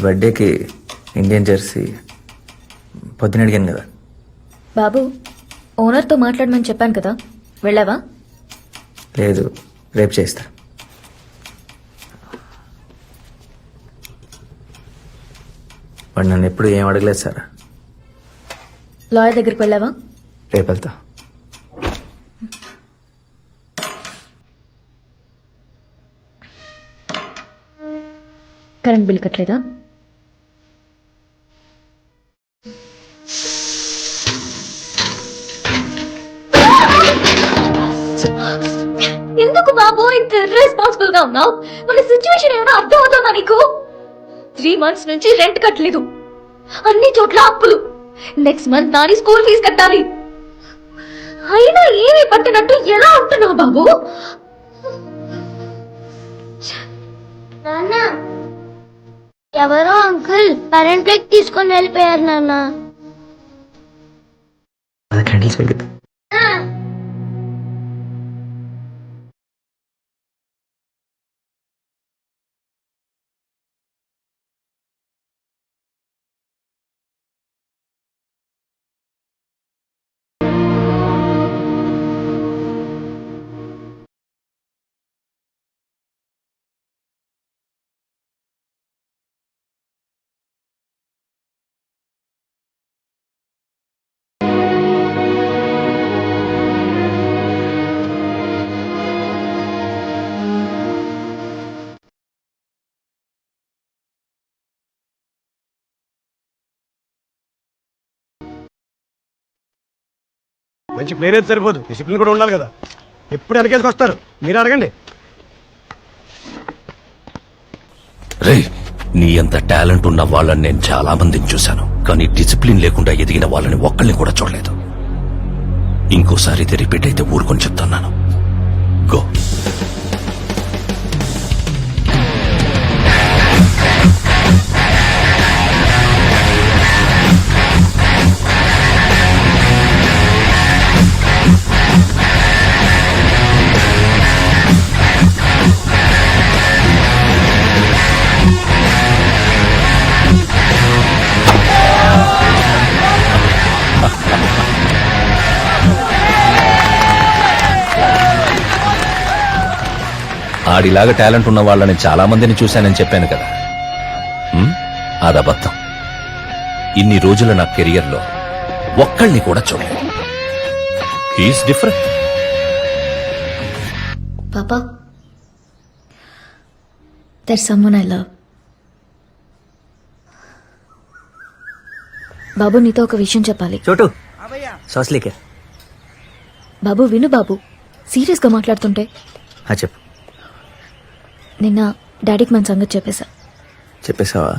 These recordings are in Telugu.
వాడి బర్త్డేకి ఇండియన్ జెర్సీ పొద్దున అడిగాను కదా. బాబు ఓనర్తో మాట్లాడమని చెప్పాను కదా. వెళ్ళావా? లేదు రేపు చేస్తా. వాడు నన్ను ఎప్పుడు ఏం అడగలేదు సార్. లాయర్ దగ్గరికి వెళ్ళావా? రేపు వెళ్తా. కరెంట్ బిల్ కట్టలేదా? ఎందుకు బాబు ఇంత రెస్పాన్సిబుల్గా ఉన్నావు? మన సిచ్యువేషన్ ఏమైనా అర్థం అవుతుందా నీకు? త్రీ మంత్స్ నుంచి రెంట్ కట్టలేదు. అన్ని చోట్ల అప్పులు. Next month Nani school fees కట్టాలి. అయినా ఏమీ పట్టినట్టు ఎలా ఉంటున్నావు బాబు? నాన్న ఎవరో అంకుల్ కరెంట్ ప్లేట్ తీసుకొని వెళ్ళిపోయారు నాన్న. క్యాండిల్స్ మంచి ప్లేయర్ అయితే సరిపోదు. డిసిప్లిన్ కూడా ఉండాలి కదా. ఎప్పుడు వెనకేసుకు వస్తారు. మీరు అడగండి. రే నీ అంత టాలెంట్ ఉన్న వాళ్ళని నేను చాలా మందిని చూశాను. కానీ డిసిప్లిన్ లేకుండా ఎదిగిన వాళ్ళని ఒక్కళ్ళని కూడా చూడలేదు. ఇంకోసారి ఇది రిపీట్ అయితే ఊరుకొని చెప్తున్నాను. గో ఆడిలాగా టాలెంట్ ఉన్న వాళ్ళని చాలా మందిని చూశానని చెప్పాను కదా? అదబద్ధం. ఇన్ని రోజుల నా కెరియర్లో ఒక్కళ్ళని కూడా చూడలేదు. He's different. పాపా దర్ సమ్మన్ ఐ లవ్ బాబు నీతో ఒక విషయం చెప్పాలి. చోటు. సాస్లీకే బాబు విను బాబు. సీరియస్గా మాట్లాడుతుంటే. ఆ చెప్పు. నిన్న డాడీకి మన సంగతి చెప్పేశా. చెప్పేసావా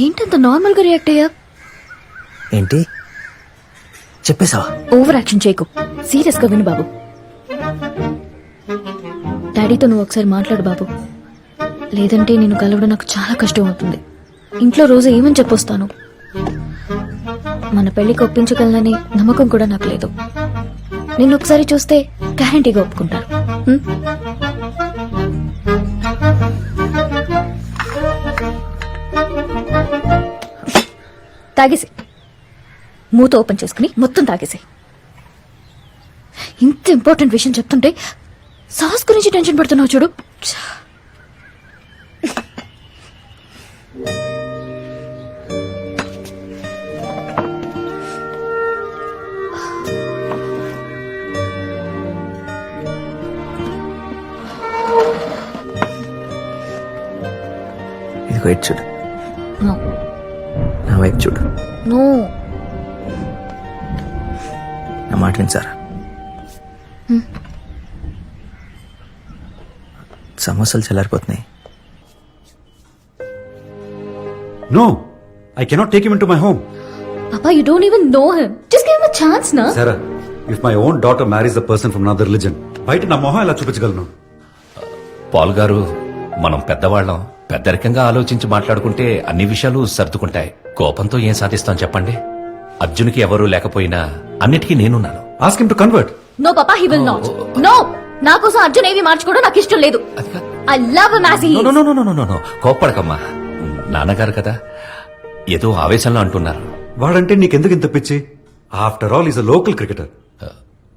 ఏంటంత నార్మల్గా రియాక్ట్ అయ్యా? ఏంటి? చెప్పేసావా ఓవర్ యాక్షన్ చేయకు. సీరియస్గా విను బాబు. డాడీతో నువ్వు ఒకసారి మాట్లాడు బాబు. లేదంటే నేను కలవడం నాకు చాలా కష్టం అవుతుంది. ఇంట్లో రోజు ఏమని చెప్పొస్తాను? మన పెళ్ళికి ఒప్పించగలనని నమ్మకం కూడా నాకు లేదు. నిన్ను ఒకసారి చూస్తే గ్యారంటీగా ఒప్పుకుంటారు తాగేసి. మూత ఓపెన్ చేసుకుని మొత్తం తాగేసి. ఇంత ఇంపార్టెంట్ విషయం చెప్తుంటే సాస్ గురించి టెన్షన్ పడుతున్నావు చూడు. ఇటు చూడు. వైపు చూడు. నో. నా మాట విను సారా సమోసాలు చల్లారిపోతున్నాయి. No, I cannot take him into my home. పాపా you don't even know him just give him a chance నా Sarah, if my own daughter marries a person from another religion, బయట నా మొహం ఎలా చూపించగలను? పాల్ గారు మనం పెద్దవాళ్ళం. పెద్దరికంగా ఆలోచించి మాట్లాడుకుంటే అన్ని విషయాలు సర్దుకుంటాయి. కోపంతో ఏం సాధిస్తాం చెప్పండి? అర్జున్కి ఎవరూ లేకపోయినా అన్నిటికీ నేనున్నాను. Ask him to convert no పాపా హీ విల్ నాట్ నో నా కోసం అర్జున్ ఏవి మార్చుకోవడం నాకు ఇష్టం లేదు. I love he no, no, no, no, no, no. కోప్పడకమ్మా. నాన్నగారు కదా ఏదో ఆవేశంలో అంటున్నారు. వాడంటే నీకెందుకు ఇంత పిచ్చి? After all is a local cricketer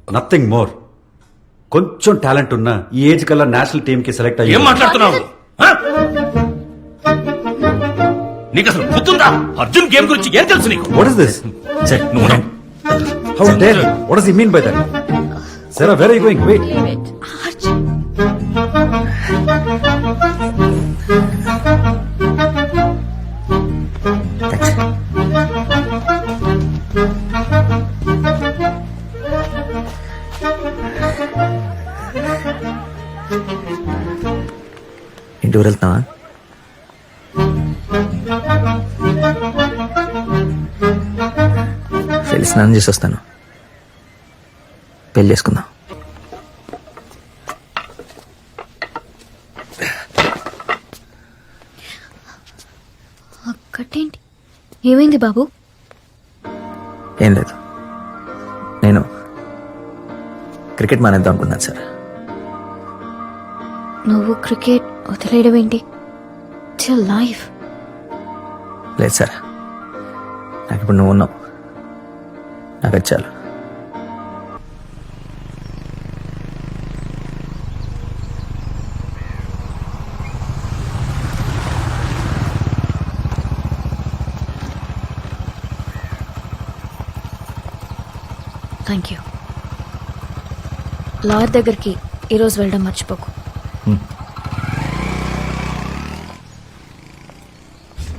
nothing more కొంచెం టాలెంట్ ఉన్నా ఈ ఏజ్ కల్లా నేషనల్ టీమ్కి సెలెక్ట్ ఏం అయ్యి మాట్లాడుతున్నావు? నీకు అసలు గుర్తుందా? అర్జున్ గేమ్ గురించి ఏం తెలుసు నీకు? వాట్ ఇస్ దిస్ ఛే, నువ్వు నా- how dare what does he mean by that సరే where are you going wait ఇంటికి వెళ్తున్నావా వెళ్ళి స్నానం చేసి వస్తాను. పెళ్ళి చేసుకుందాం. అక్కటేంటి ఏమైంది బాబు? ఏం లేదు. నేను క్రికెట్ మానేద్దాం అనుకున్నాను సార్. నువ్వు క్రికెట్ వదిలేయడం ఏంటి? లైఫ్ లేదు సార్. నాకు ఇప్పుడు నువ్వు ఉన్నావు. నాకు చాలు థ్యాంక్ యూ లాయర్ దగ్గరికి ఈరోజు వెళ్ళడం మర్చిపోకు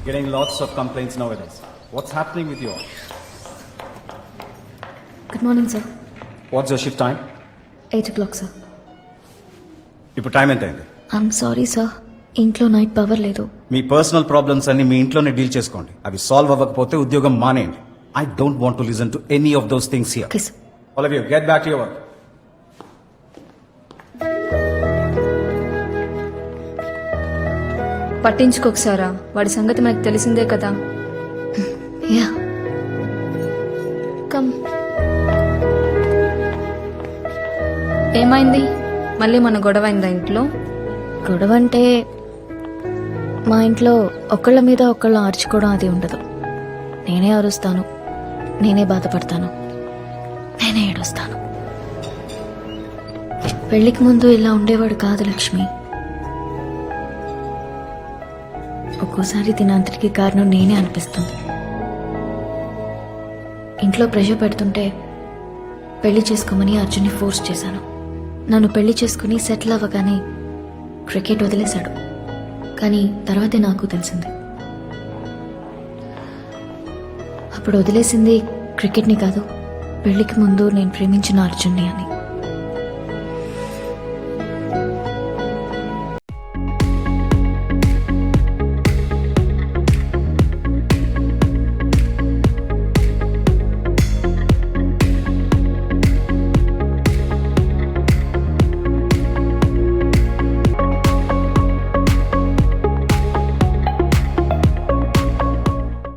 Getting lots of complaints nowadays. What's happening with you all? Good morning sir What's your shift time? Eight o'clock sir ఇప్పుడు టైం ఎంత అయింది ఐఎమ్ సారీ సార్ ఇంట్లో నైట్ పవర్ లేదు. మీ పర్సనల్ ప్రాబ్లమ్స్ అన్ని మీ ఇంట్లోనే డీల్ చేసుకోండి. అవి సాల్వ్ అవ్వకపోతే ఉద్యోగం మానేయండి. I don't want to listen to any of those things here okay sir all of you get back to your work పట్టించుకోకసారా వాడి సంగతి మనకు తెలిసిందే కదా. యా ఏమైంది? మళ్ళీ మన గొడవ అయిందా ఇంట్లో? గొడవ అంటే మా ఇంట్లో ఒకళ్ళ మీద ఒకళ్ళు ఆర్చుకోవడం అది ఉండదు. నేనే అరుస్తాను. నేనే బాధపడతాను. నేనే ఏడుస్తాను. పెళ్ళికి ముందు ఇలా ఉండేవాడు కాదు లక్ష్మి. ఒక్కోసారి దీనంతటికి కారణం నేనే అనిపిస్తుంది. ఇంట్లో ప్రెషర్ పెడుతుంటే పెళ్ళి చేసుకోమని అర్జున్ని ఫోర్స్ చేశాను. నన్ను పెళ్ళి చేసుకుని సెటిల్ అవ్వగానే క్రికెట్ వదిలేశాడు. కానీ తర్వాతే నాకు తెలిసింది. అప్పుడు వదిలేసింది క్రికెట్ని కాదు పెళ్ళికి ముందు నేను ప్రేమించిన అర్జున్ని అని.